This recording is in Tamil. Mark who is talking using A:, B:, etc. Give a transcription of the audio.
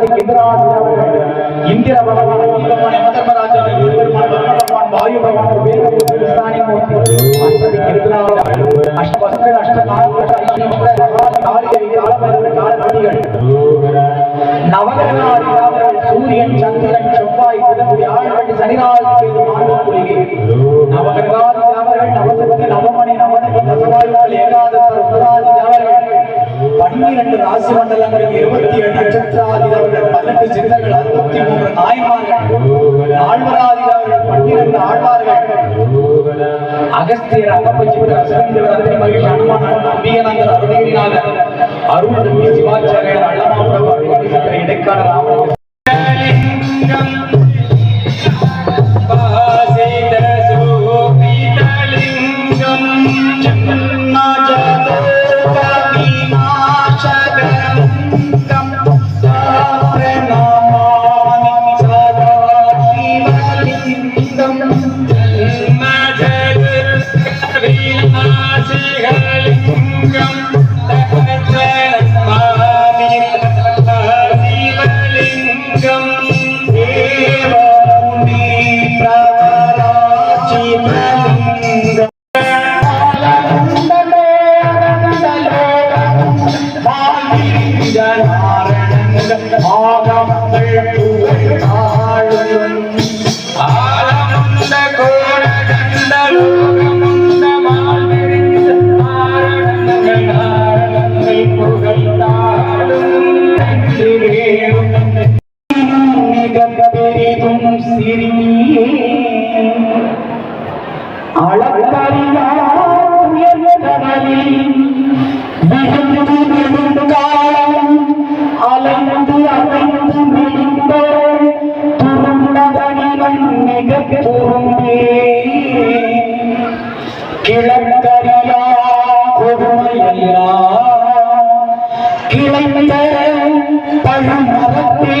A: அஷ்டதிக்கு எதிராக இந்திர பகவான் அக்னி பகவான் யமதர்மராஜன் பெருமான் வருண பகவான் வாயு பகவான் வேதபூர் கிருஷ்ணானி சூரியன் சந்திரன் செவ்வாய் புதன் வியாழன் சனிராஜ் செய்து நவகிரகாதி தேவர்கள் நவசக்தி நவமணி நவநதி தசவாயுகள் ஏகாதச பன்னிரண்டு ராசி மண்டலங்களில் இருபத்தி ஏழு நட்சத்திராதி தேவர்கள் பதினெட்டு சித்தர்கள் அறுபத்தி மூன்று நாய்மார்கள் ஆழ்வராதி பன்னிரண்டு ஆழ்வார்கள். அகஸ்தியர் அகப்பச்சித்தர் அசுரேந்திரர் அருணகிரிநாதர் சிவாச்சாரியர் இடைக்கால ராமன் கிழக்கரியா கொடுமையெல்லாம் கிளைந்த பழமரத்தே